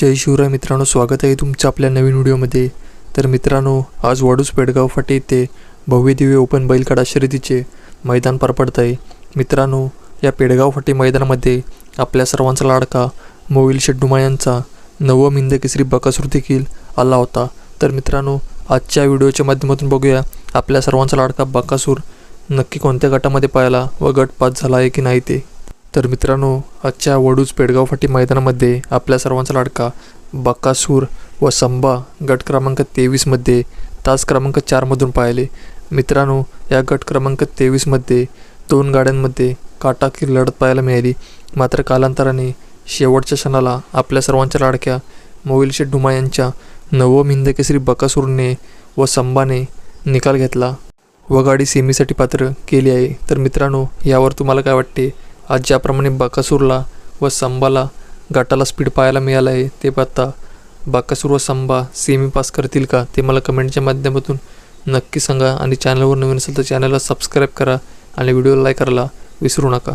जय शिवराय मित्रांनो स्वागत आहे तुमचं आपल्या नवीन व्हिडिओमध्ये. तर मित्रांनो आज वाडूस पेडगाव फाटे येथे भव्य दिव्य ओपन बैलगाडा शर्यतीचे मैदान पार पडत आहे मित्रांनो या पेडगाव फाटे मैदानामध्ये आपल्या सर्वांचा लाडका मोविल शेड्डुमा यांचा नवम हिंद केसरी बकासूर देखील आला होता. तर मित्रांनो आजच्या व्हिडिओच्या माध्यमातून बघूया आपल्या सर्वांचा लाडका बकासूर नक्की कोणत्या गटामध्ये पाहिला व गट पास झाला आहे की नाही ते. तर मित्रांनो आजच्या वडूज पेडगाव फाटी मैदानामध्ये आपल्या सर्वांचा लाडका बकासूर व संबा गट क्रमांक तेवीसमध्ये तास क्रमांक चारमधून पाहिले. मित्रांनो या गट क्रमांक तेवीसमध्ये दोन गाड्यांमध्ये काटाकीर लढत पाहायला मिळाली. मात्र कालांतराने शेवटच्या क्षणाला आपल्या सर्वांच्या लाडक्या मोविलशे ढुमा यांच्या नवम हिंदकेसरी बकासूरने व संबाने निकाल घेतला व गाडी सेमीसाठी पात्र केली आहे. तर मित्रांनो यावर तुम्हाला काय वाटते? आज ज्याप्रमाणे बकासूरला व संबाला गटाला स्पीड पाहायला मिळालं आहे ते पाहता बाकासूर व संबा सेमी पास करतील का ते मला कमेंटच्या माध्यमातून नक्की सांगा. आणि चॅनलवर नवीन असेल तर चॅनलला सबस्क्राईब करा आणि व्हिडिओला लाईक करायला विसरू नका.